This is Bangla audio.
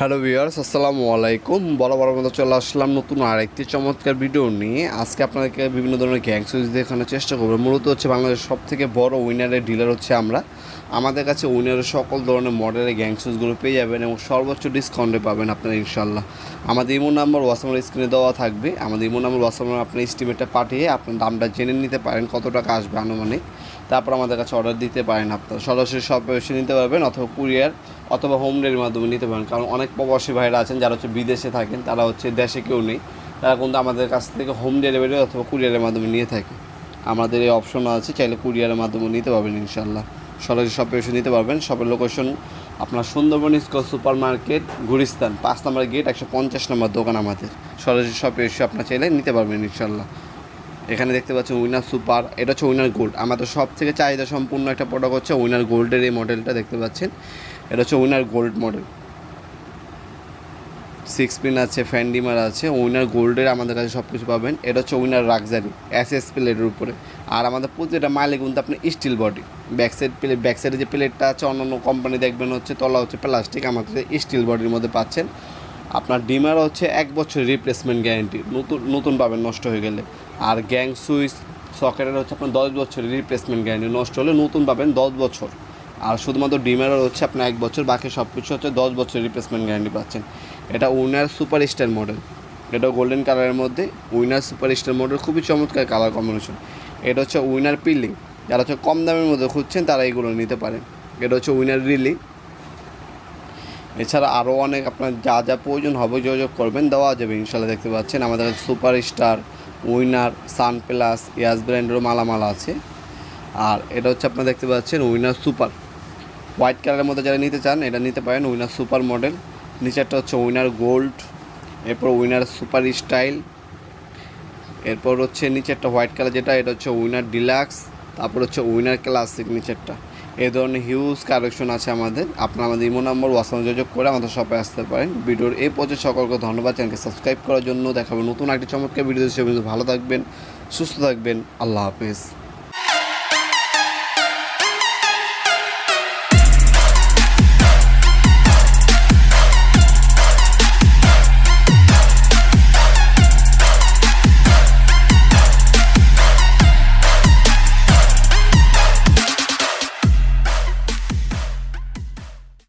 হ্যালো ভিউয়ার্স, আসসালামু আলাইকুম। বড় মতো চলে আসলাম নতুন আরেকটি চমৎকার ভিডিও নিয়ে। আজকে আপনাদেরকে বিভিন্ন ধরনের গ্যাং সুইচ দেখানোর চেষ্টা করব। মূলত হচ্ছে বাংলাদেশের সব থেকে বড় উইনারের ডিলার হচ্ছে আমরা। আমাদের কাছে উইনারের সকল ধরনের মডেলের গ্যাং সুইচগুলো পেয়ে যাবেন এবং সর্বোচ্চ ডিসকাউন্টে পাবেন আপনারা ইনশাল্লাহ আমাদের ইমো নাম্বার ওয়াসামের স্ক্রিনে দেওয়া থাকবে। আমাদের ইমো নাম্বার ওয়াসামের আপনার এস্টিমেটটা পাঠিয়ে আপনার দামটা জেনে নিতে পারেন, কত টাকা আসবে আনুমানিক। তারপর আমাদের কাছে অর্ডার দিতে পারেন আপনারা। সরাসরি শপে এসে নিতে পারবেন অথবা কুরিয়ার অথবা হোম ডেলিভারির মাধ্যমে নিতে পারেন। কারণ অনেক প্রবাসী ভাইরা আছেন যারা হচ্ছে বিদেশে থাকেন, তারা হচ্ছে দেশে কেউ নেই। তারা কিন্তু আমাদের কাছ থেকে হোম ডেলিভারি অথবা কুরিয়ারের মাধ্যমে নিয়ে থাকে। আমাদের এই অপশন আছে, চাইলে কুরিয়ারের মাধ্যমে নিতে পারবেন ইনশাল্লাহ সরাসরি শপে এসে নিতে পারবেন। শপের লোকেশন আপনার সুন্দরবন স্কোয়ার সুপার মার্কেট গুরিস্তান পাঁচ নম্বর গেট একশো পঞ্চাশ নম্বর দোকান আমাদের। সরাসরি শপে এসে আপনার চাইলে নিতে পারবেন ইনশাল্লাহ এখানে দেখতে পাচ্ছেন উইনার সুপার এটা হচ্ছে উইনার গোল্ড আমাদের সব থেকে চাহিদা সম্পূর্ণ একটা প্রোডাক্ট হচ্ছে উইনার গোল্ডের এই মডেলটা দেখতে পাচ্ছেন। এটা হচ্ছে winner gold model six pin আছে ফ্যান্ডিমার আছে উইনার গোল্ডের আমাদের কাছে সব কিছু পাবেন। এটা হচ্ছে উইনার রাকজারি এস এস প্লেটের উপরে। আর আমাদের প্রতিটা মাইলে কিন্তু আপনি steel body back side plate back সাইডে যে প্লেটটা আছে, অন্যান্য কোম্পানি দেখবেন হচ্ছে, তলা হচ্ছে প্লাস্টিক আমাদের স্টিল বডির মধ্যে পাচ্ছেন। আপনার ডিমার হচ্ছে এক বছর রিপ্লেসমেন্ট গ্যারেন্টি নতুন নতুন পাবেন, নষ্ট হয়ে গেলে। আর গ্যাং সুইচ সকেটের হচ্ছে আপনার দশ বছরের রিপ্লেসমেন্ট গ্যারেন্টি নষ্ট হলে নতুন পাবেন দশ বছর। আর শুধুমাত্র ডিমারের হচ্ছে আপনার এক বছর, বাকি সব কিছু হচ্ছে দশ বছর রিপ্লেসমেন্ট গ্যারেন্টি পাচ্ছেন। এটা উইনার সুপার স্টার মডেল। এটা গোল্ডেন কালারের মধ্যে উইনার সুপার স্টার মডেল, খুবই চমৎকার কালার কম্বিনেশন এটা হচ্ছে উইনার পিলিং যারা হচ্ছে কম দামের মধ্যে খুঁজছেন, তারা এগুলো নিতে পারেন। এটা হচ্ছে উইনার রিলি। এছাড়া আরও অনেক আপনার যা যা প্রয়োজন হবে যোগাযোগ করবেন, দেওয়া যাবে ইনশাল্লাহ দেখতে পাচ্ছেন। আমাদের super star winner, sun plus, ইয়াস ব্র্যান্ডেরও মালামাল আছে। আর এটা হচ্ছে আপনারা দেখতে পাচ্ছেন উইনার সুপার। হোয়াইট কালারের মধ্যে যারা নিতে চান, এটা নিতে পারেন, উইনার সুপার মডেল। নিচেরটা হচ্ছে উইনার গোল্ড এরপর উইনার সুপার স্টাইল এরপর হচ্ছে নিচেরটা হোয়াইট কালার যেটা, এটা হচ্ছে উইনার ডিলাক্স তারপর হচ্ছে উইনার ক্লাসিক নিচেরটা। এই ধরনের হিউজ কালেকশন আছে আমাদের। আপনারা আমাদের ইমো নম্বর হোয়াটসঅ্যাপ যোগাযোগ করে আমাদের শপে আসতে পারেন। ভিডিওর এই পর্যায়ে সকলকে ধন্যবাদ। চ্যানেলকে সাবস্ক্রাইব করার জন্য দেখাবেন নতুন একটি চমৎকার ভিডিও হিসেবে ভালো থাকবেন, সুস্থ থাকবেন। আল্লাহ হাফেজ।